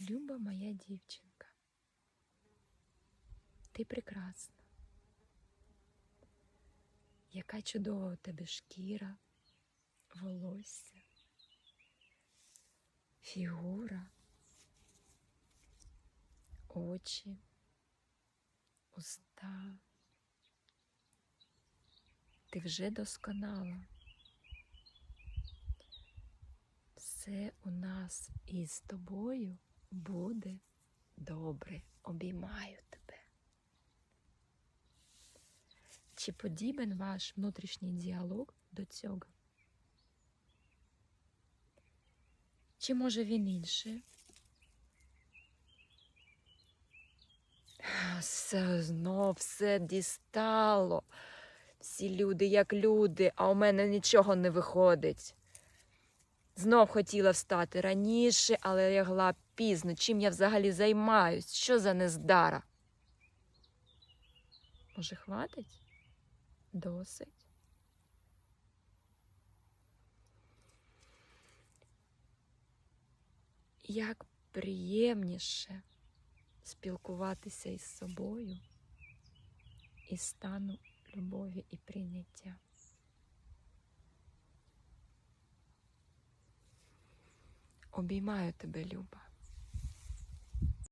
Люба моя дівчинка. Ти прекрасна. Яка чудова у тебе шкіра, волосся, фігура, очі, уста. Ти вже досконала. Все у нас із тобою буде добре. Обіймаю тебе. Чи подібен ваш внутрішній діалог до цього? Чи може він інший? Все знов все дістало. Всі люди як люди, а у мене нічого не виходить. Знов хотіла встати раніше, але лягла пізно. Чим я взагалі займаюсь? Що за нездара? Може, хватить? Досить. Як приємніше спілкуватися із собою із стану любові і прийняття. Обіймаю тебе, Люба.